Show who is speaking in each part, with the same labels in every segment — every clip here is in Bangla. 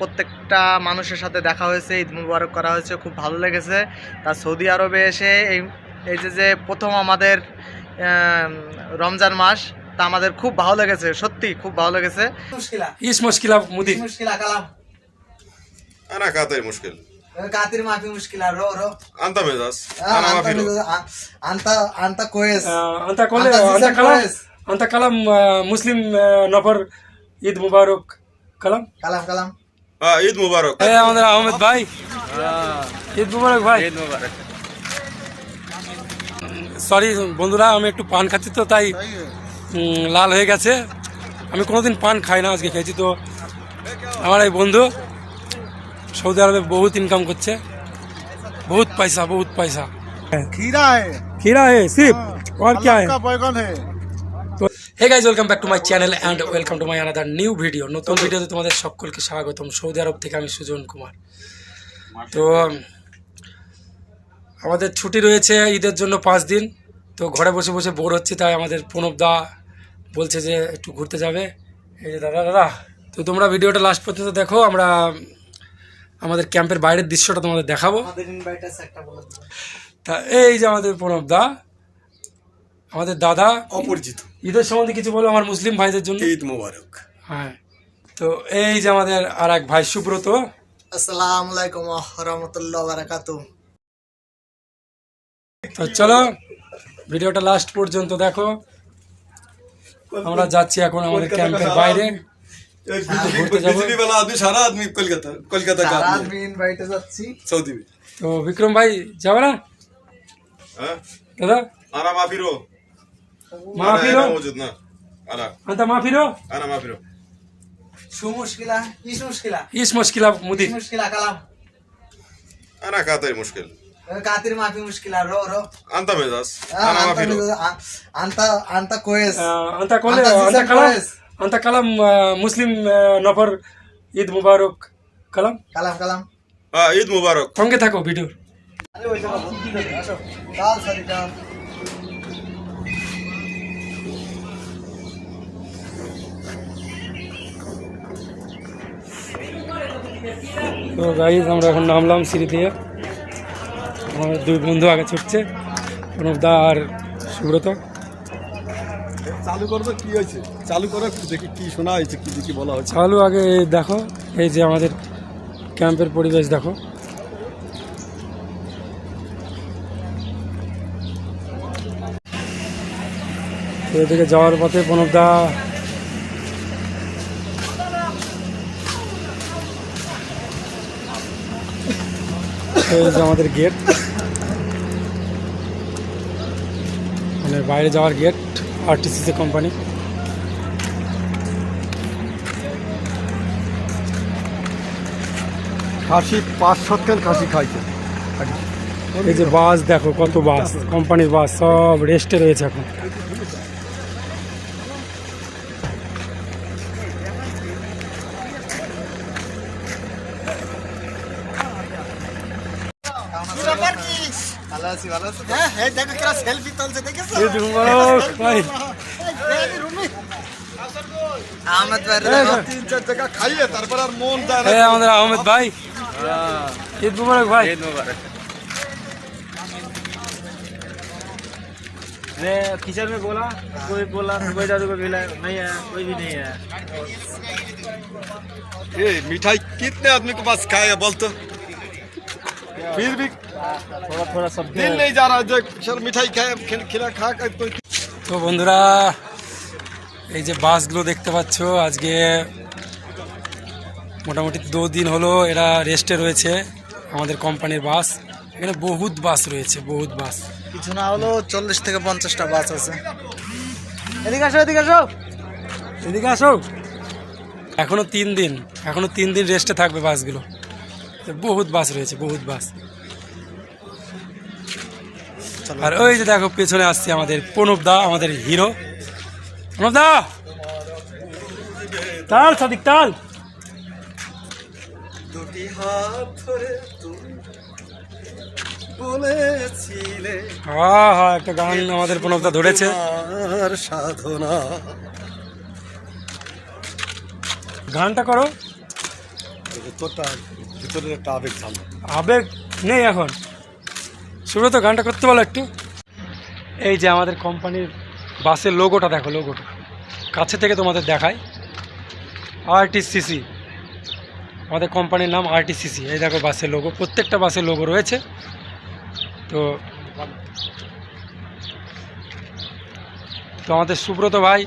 Speaker 1: প্রত্যেকটা মানুষের সাথে দেখা হয়েছে ঈদ মুবারক করা হয়েছে খুব ভালো লেগেছে। তা সৌদি আরবে এসে এই এই যে যে প্রথম আমাদের রমজান মাস তা আমাদের খুব ভালো লেগেছে সত্যি খুব ভালো লেগেছে।
Speaker 2: মুসলিম নফর ঈদ মুবারক কালাম।
Speaker 3: কালাম
Speaker 4: কালাম। হ্যাঁ, ঈদ
Speaker 2: মুবারক। আমাদের আহমেদ ভাই। ঈদ মুবারক ভাই। ঈদ মুবারক। সরি বন্ধুরা আমি একটু পান খাচ্ছি তো তাই লাল হয়ে গেছে। আমি কোনোদিন পান খাই না আজকে খেয়েছি তো। আমার এই বন্ধু সৌদি আরবে বহুত ইনকাম করছে। বহুত পয়সা বহুত পয়সা।
Speaker 5: खीरा है
Speaker 2: खीरा है सिर्फ और क्या है hey guys welcome back to my channel and welcome to my another new video নতুন ভিডিওতে তোমাদের সকলকে স্বাগতম। সৌদি আরব থেকে আমি সুজন কুমার। তো আমাদের ছুটি রয়েছে ঈদের জন্য পাঁচ দিন। তো ঘরে বসে বসে বোর হচ্ছে তাই আমাদের প্রণব দা বলছে যে একটু ঘুরতে যাবে। এই যে দাদা দাদা তো তোমরা ভিডিওটা লাস্ট পর্যন্ত দেখো। আমরা আমাদের ক্যাম্পের বাইরের দৃশ্যটা তোমাদের দেখাবো। তা এই যে আমাদের প্রণব দা। আমাদের দাদা
Speaker 4: অপরিচিত।
Speaker 2: ঈদের সম্বন্ধে কিছু বলো আমার মুসলিম ভাইদের জন্য।
Speaker 4: ঈদ মুবারক।
Speaker 2: হ্যাঁ। তো এই যে আমাদের আর এক ভাই সুব্রত।
Speaker 3: আসসালাম আলাইকুম রহমতুল্লাহ বারাকাত
Speaker 2: তো চলো ভিডিওটা লাস্ট পর্যন্ত দেখো। আমরা যাচ্ছি এখন আমাদের ক্যাম্পের বাইরে।
Speaker 4: হ্যাঁ,
Speaker 2: তো বিক্রম ভাই যাবে না? দাদা?
Speaker 4: আরাম আফিরো ما في رو
Speaker 2: মা
Speaker 4: انا
Speaker 2: ফিরো
Speaker 4: هنا موجود না انا
Speaker 2: আন্তা মা ফিরো
Speaker 4: انا ما في رو
Speaker 3: شو مشكلة؟ ايش مشكلة؟
Speaker 2: ইস মুশকিলা মুদির
Speaker 3: ايش مشكلة كلام؟
Speaker 4: انا كاطر مشكل
Speaker 3: كاتر ما في مشكلة رو رو
Speaker 4: انت مزاز
Speaker 3: آه،
Speaker 4: انا ما
Speaker 3: انت
Speaker 4: في رو
Speaker 3: آه، انت انت كويس
Speaker 2: আন্তা কলে
Speaker 3: أنت
Speaker 2: আন্তা
Speaker 3: زيزان
Speaker 2: কালাম
Speaker 3: كويس.
Speaker 2: আন্তা কালাম আহ, মুসলিম আহ, নফর ঈদ মুবারক কালাম
Speaker 3: كلام كلام
Speaker 4: اه عيد مبارك
Speaker 2: সঙ্গে থাকো ভিডিও তো গাইজ আমরা এখন নামলাম সিঁড়ি দিয়ে। আমাদের দুই বন্ধু আগে ছুটছে প্রণবদা আর সুব্রত।
Speaker 5: চালু করবে কি হয়েছে? চালু করে দেখি কি শোনা হয়েছে কি দেখি বলা হচ্ছে
Speaker 2: চালু আগে দেখো এই যে আমাদের ক্যাম্পের পরিবেশ দেখো। এদিকে যাওয়ার পথে প্রণবদা এই যে আমাদের গেট মানে বাইরে যাওয়ার গেট আরটিসিসি কোম্পানি
Speaker 5: খাসি পাঁচ শতকের খাসি খাইছে?
Speaker 2: এই যে বাস দেখো কত বাস কোম্পানির বাস সব রেস্টে রয়েছে এখন।
Speaker 3: ভালো আছি ভালো আছি হ্যাঁ হ্যাঁ দেখো কিরা সেলফি তুলছে দেখেছো
Speaker 2: ঈদ মুবারক ভাই
Speaker 3: আহমেদ ভাই দেখো
Speaker 5: তিন চার জায়গা খাইয়ে তারপর আর মন যায় না
Speaker 2: এই আমাদের আহমেদ ভাই ঈদ মুবারক ভাই
Speaker 6: अरे किचन में बोला कोई बोला कोई दादू को मिला नहीं है कोई भी नहीं है
Speaker 5: ए मिठाई कितने आदमी के पास खाएगा बोल तो फिर भी
Speaker 6: थोड़ा थोड़ा सब
Speaker 5: दिल नहीं जा रहा जो सर मिठाई खाए खिल- खिला खा कर कोई
Speaker 2: তো বন্ধুরা এই যে বাসগুলো দেখতে পাচ্ছ আজকে মোটামুটি দু দিন হলো এরা রেস্টে রয়েছে আমাদের কোম্পানির বাস এখানে বহুত বাস রয়েছে বহুত বাস
Speaker 3: কিছু না হলো চল্লিশ থেকে পঞ্চাশটা বাস আছে এদিকে আসো এদিকে আসো
Speaker 2: এদিকে আসো এখনো তিন দিন এখনো তিন দিন রেস্টে থাকবে বাসগুলো তো বহুত বাস রয়েছে বহুত বাস। আর ওই যে দেখো পেছনে আসছে আমাদের প্রণব দা আমাদের হিরো। প্রণব দা! তাল সাদিক তাল
Speaker 4: দুটি হাত ধরে তুমি বলেছিলে
Speaker 2: হ্যাঁ হ্যাঁ একটা গান আমাদের প্রণব দা ধরেছে।
Speaker 4: আর সাধনা।
Speaker 2: গানটা করো।
Speaker 5: তোরটা ভিতরের একটা আবেগ ঝামেলা
Speaker 2: আবেগ নেই এখন। সুব্রত, গানটা করতে বলো একটু। এই যে আমাদের কোম্পানির বাসের লোগোটা দেখো লোগোটা কাছে থেকে তোমাদের দেখায় আরটিসিসি আমাদের কোম্পানির নাম আরটিসিসি এই দেখো বাসের লোগো প্রত্যেকটা বাসের লোগো রয়েছে। তো তো আমাদের সুব্রত ভাই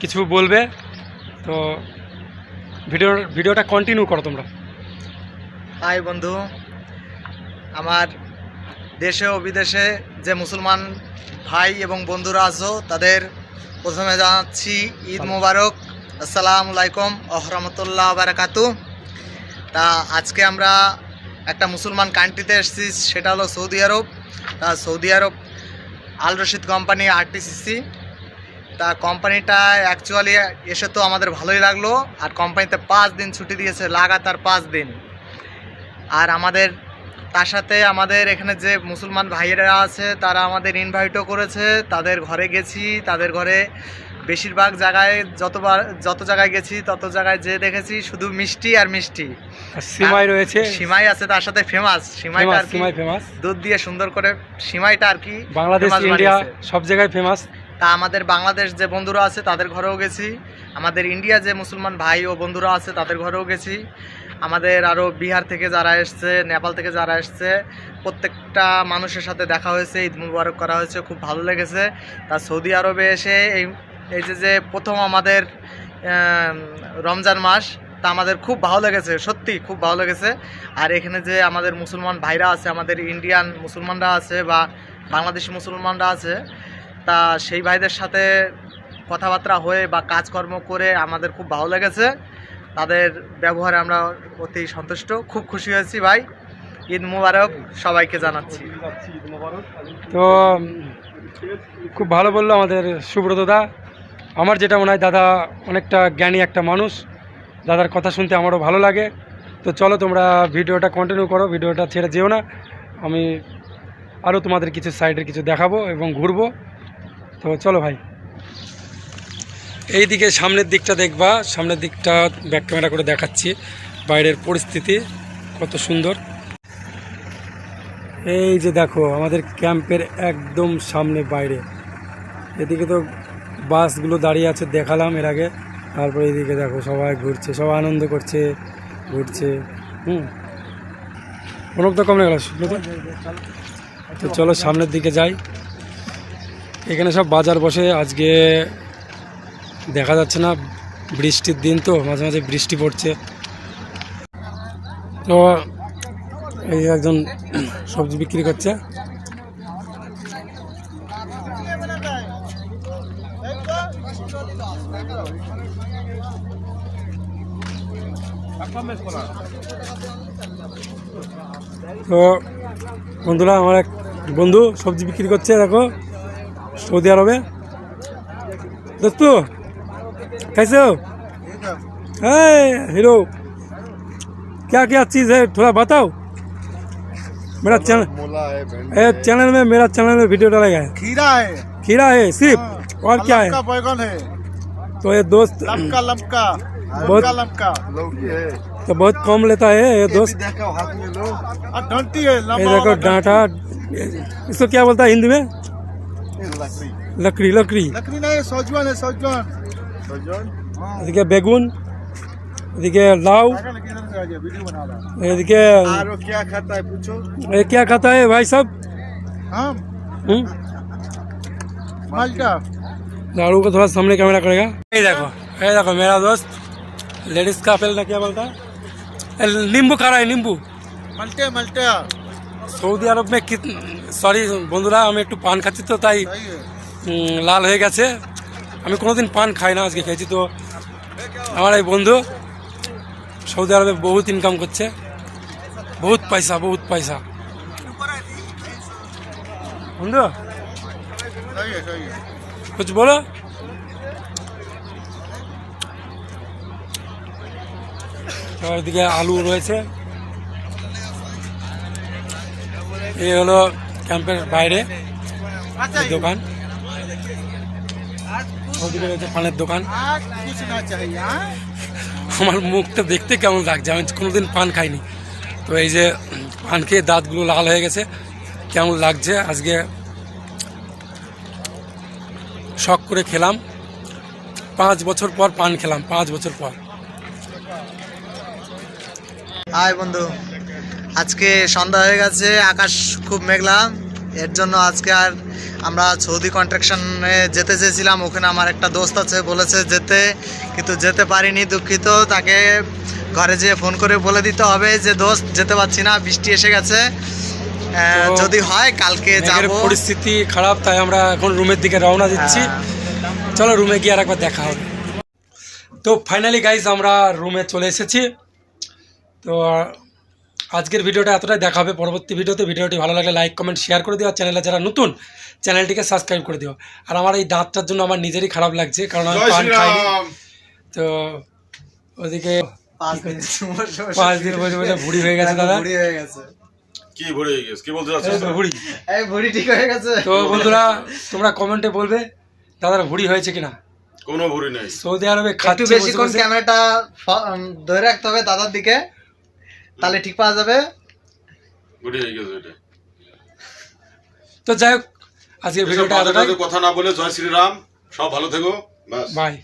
Speaker 2: কিছু বলবে। তো ভিডিও ভিডিওটা কন্টিনিউ করো তোমরা।
Speaker 1: হাই বন্ধু আমার দেশে ও বিদেশে যে মুসলমান ভাই এবং বন্ধুরা আছো তাদের প্রথমে জানাচ্ছি ঈদ মুবারক আসসালাম আলাইকুম আহরমতুল্লাহ বারাকাতু। তা আজকে আমরা একটা মুসলমান কান্ট্রিতে এসেছি সেটা হলো সৌদি আরব। তা Saudi Arab Al Rashid company RTCC. তা কোম্পানিটা অ্যাকচুয়ালি এসে তো আমাদের ভালোই লাগল। আর কোম্পানিতে পাঁচ দিন ছুটি দিয়েছে লাগাতার পাঁচ দিন। আর আমাদের তার সাথে আমাদের এখানে যে মুসলমান ভাইয়েরা আছে তারা আমাদের ইনভাইটও করেছে। তাদের ঘরে গেছি তাদের ঘরে বেশিরভাগ জায়গায় যতবার যত জায়গায় গেছি তত জায়গায় যে দেখেছি শুধু মিষ্টি আর মিষ্টি।
Speaker 2: সিমাই রয়েছে।
Speaker 1: সিমাই আছে তার সাথে ফেমাস সিমাইটা আর
Speaker 2: সিমাই ফেমাস
Speaker 1: দুধ দিয়ে সুন্দর করে সিমাইটা আর কি
Speaker 2: বাংলাদেশ ইন্ডিয়া সব জায়গায় ফেমাস
Speaker 1: তা আমাদের বাংলাদেশ যে বন্ধুরা আছে, তাদের ঘরেও গেছি। আমাদের ইন্ডিয়া যে মুসলমান ভাই ও বন্ধুরা আছে, তাদের ঘরেও গেছি। আমাদের আরও বিহার থেকে যারা এসছে, নেপাল থেকে যারা এসছে, প্রত্যেকটা মানুষের সাথে দেখা হয়েছে, ঈদ মুবারক করা হয়েছে, খুব ভালো লেগেছে। তা সৌদি আরবে এসে এই এই যে যে প্রথম আমাদের রমজান মাস, তা আমাদের খুব ভালো লেগেছে, সত্যি খুব ভালো লেগেছে। আর এখানে যে আমাদের মুসলমান ভাইরা আছে, আমাদের ইন্ডিয়ান মুসলমানরা আছে বা বাংলাদেশি মুসলমানরা আছে তা সেই ভাইদের সাথে কথাবার্তা হয়ে বা কাজকর্ম করে আমাদের খুব ভালো লেগেছে। তাদের ব্যবহারে আমরা অতি সন্তুষ্ট। খুব খুশি হয়েছি ভাই। ঈদ মুবারক সবাইকে জানাচ্ছি।
Speaker 2: তো, খুব ভালো বলল আমাদের সুব্রত দা। আমার যেটা মনে হয়, দাদা অনেকটা জ্ঞানী একটা মানুষ। দাদার কথা শুনতে আমারও ভালো লাগে। তো চলো তোমরা ভিডিওটা কন্টিনিউ করো, ভিডিওটা ছেড়ে যেও না। আমি আরও তোমাদের কিছু সাইডের কিছু দেখাবো এবং ঘুরবো। তো চলো ভাই। এই দিকে সামনের দিকটা দেখবা, সামনের দিকটা ব্যাক ক্যামেরা করে দেখাচ্ছি, বাইরের পরিস্থিতি কত সুন্দর। এই যে দেখো, আমাদের ক্যাম্পের একদম সামনে বাইরে। এদিকে তো বাসগুলো দাঁড়িয়ে আছে, দেখালাম এর আগে। তারপরে এদিকে দেখো, সবাই ঘুরছে, সবাই আনন্দ করছে, ঘুরছে। হুম। প্রণব তো কম গেল তো চলো সামনের দিকে যাই। এখানে সব বাজার বসে, আজকে দেখা যাচ্ছে না, বৃষ্টির দিন তো, মাঝে মাঝে বৃষ্টি পড়ছে। তো এই একজন সবজি বিক্রি করছে। তো বন্ধুরা, আমার এক বন্ধু সবজি বিক্রি করছে, দেখো। সৌদি আরবে দোস্তু कैसे हो है हीरो क्या क्या चीज़ है थोड़ा बताओ मेरा चैनल
Speaker 5: মোলা है
Speaker 2: ए, चैनल में मेरा चैनल में वीडियो डालेगा है
Speaker 3: खीरा है
Speaker 2: खीरा है सिर्फ और क्या है
Speaker 3: लमका बैगन है
Speaker 2: तो ये दोस्त
Speaker 3: लमका लमका
Speaker 2: बहुत-
Speaker 3: लमका लमका
Speaker 5: লৌকি है
Speaker 2: तो बहुत कम लेता है ये दोस्त
Speaker 5: দেখাও হাত में लो
Speaker 3: और डंटी है
Speaker 2: ये
Speaker 3: लंबा
Speaker 2: देखो
Speaker 3: वाला
Speaker 2: डांटा इसको क्या बोलता है हिंदी में
Speaker 5: লকড়ি
Speaker 2: लकड़ी लकड़ी
Speaker 3: लकड़ी नहीं सौजवन है सौजवन
Speaker 5: সজন
Speaker 2: এদিকে বেগুন এদিকে লাউ
Speaker 3: आगे लगे इधर से आ जाइए, वीडियो बना रहा
Speaker 2: এদিকে
Speaker 5: আর ও क्या खाता है पूछो
Speaker 2: ये क्या खाता है भाई सब
Speaker 3: हम
Speaker 2: हम्म
Speaker 3: माल्टा
Speaker 2: दारू को थोड़ा सामने कैमरा करेगा ये देखो ये देखो मेरा दोस्त लेडीज का अपल ना क्या बोलता है ए, नींबू खा रहा है नींबू
Speaker 3: मल्टे मल्टे
Speaker 2: সৌদি আরব মে সরি বন্ধুরা, আমি একটু পান খাচ্ছি তো, তাই লাল হয়ে গেছে। আমি কোনোদিন পান খাই না আজকে খেয়েছি তো। আমার এই বন্ধু সৌদি আরবে বহুত ইনকাম করছে। বহুত পয়সা বহুত পয়সা। বন্ধু, কিছু বলো? এদিকে আলু রয়েছে। এই হলো ক্যাম্পের বাইরে দোকান। পানের দোকান। আমার মুখটা দেখতে কেমন লাগছে? আমি কোনোদিন পান খাইনি। তো এই যে পান খেয়ে দাঁতগুলো লাল হয়ে গেছে। কেমন লাগছে? আজকে শখ করে খেলাম। পাঁচ বছর পর পান খেলাম পাঁচ বছর পর।
Speaker 1: আয় বন্ধু। আজকে সন্ধ্যা হয়ে গেছে আকাশ খুব মেঘলা। এর জন্য আজকে আর আমরা সৌদি কন্ট্রাকশনে যেতে চেয়েছিলাম ওখানে আমার একটা দোস্ত আছে বলেছে যেতে কিন্তু যেতে পারিনি দুঃখিত। তাকে ঘরে যেয়ে ফোন করে বলে দিতে হবে যে দোস্ত যেতে পারছি না বৃষ্টি এসে গেছে। যদি হয় কালকে যাব।
Speaker 2: পরিস্থিতি খারাপ তাই আমরা এখন রুমের দিকে রওনা দিচ্ছি। চলো রুমে গিয়ে আর একবার দেখা হবে। তো ফাইনালি গাইজ আমরা রুমে চলে এসেছি। তো আজকের ভিডিওটা এতটাই দেখা হবে। পরবর্তী ভিডিওতে ভিডিওটি ভালো লাগলে লাইক কমেন্ট শেয়ার করে দিও। আর চ্যানেলে যারা নতুন চ্যানেলটিকে সাবস্ক্রাইব করে দিও। আর আমার এই দাঁতটার জন্য আমার নিজেরই খারাপ লাগছে কারণ আমি পান খাইনি। তো ওদিকে
Speaker 1: পাঁচ দিন বসে বসে
Speaker 2: ভুড়ি হয়ে গেছে দাদা।
Speaker 1: বুড়ি হয়ে গেছে।
Speaker 4: কি ভরে গেছে? কি বলতে
Speaker 2: এই
Speaker 4: চাচ্ছিস?
Speaker 2: তো ভুড়ি।
Speaker 1: এই বুড়ি ঠিক হয়ে গেছে।
Speaker 2: তো বন্ধুরা তোমরা কমেন্টে বলবে দাদার ভুড়ি হয়েছে কিনা?
Speaker 4: কোনো ভরি নাই।
Speaker 2: সৌদি আরবে
Speaker 1: একটু
Speaker 2: খাচ্ছে বসে
Speaker 1: বেশিক্ষণ
Speaker 2: বসে।
Speaker 1: ক্যামেরাটা ধরে রাখতে হবে দাদার দিকে। তাহলে ঠিক পাওয়া যাবে?
Speaker 2: তো যাই হোক
Speaker 4: আজকে
Speaker 2: ভিডিওটা
Speaker 4: কথা না বলে জয় শ্রীরাম সব ভালো থেকো
Speaker 2: বাই।